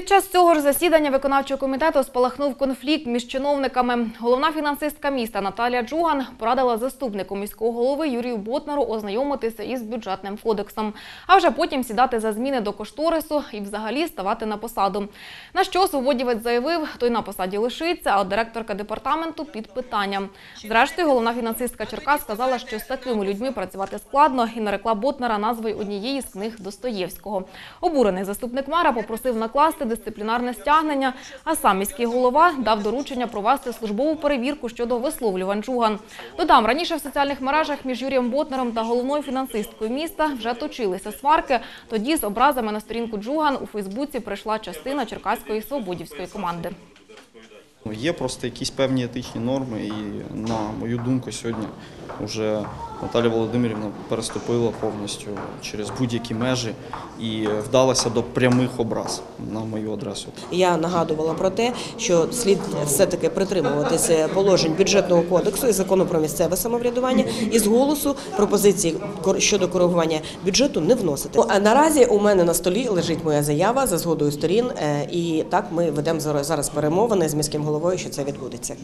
Під час цього ж засідання виконавчого комітету спалахнув конфлікт між чиновниками. Головна фінансистка міста Наталія Джуган порадила заступнику міського голови Юрію Ботнару ознайомитися із бюджетним кодексом, а вже потім сідати за зміни до кошторису і взагалі ставати на посаду. На що свободівець заявив, той на посаді лишиться, а директорка департаменту під питанням. Зрештою, головна фінансистка Черкас сказала, що з такими людьми працювати складно і нарекла Ботнара назвою однієї з книг Достоєвського. Обурений заступник мера попросив накласти дисциплінарне стягнення, а сам міський голова дав доручення провести службову перевірку щодо висловлювань Джуган. Додам, раніше в соціальних мережах між Юрієм Ботнером та головною фінансисткою міста вже точилися сварки. Тоді з образами на сторінку Джуган у Фейсбуці прийшла частина черкаської свободівської команди. Є просто якісь певні етичні норми, і на мою думку, сьогодні вже Наталя Володимирівна переступила повністю через будь-які межі і вдалася до прямих образ на мою адресу. Я нагадувала про те, що слід все-таки притримуватися положень бюджетного кодексу і закону про місцеве самоврядування і з голосу пропозиції щодо коригування бюджету не вносити. Ну, А наразі у мене на столі лежить моя заява за згодою сторін, е, і так ми ведемо зараз перемовини з міським головою, що це відбудеться.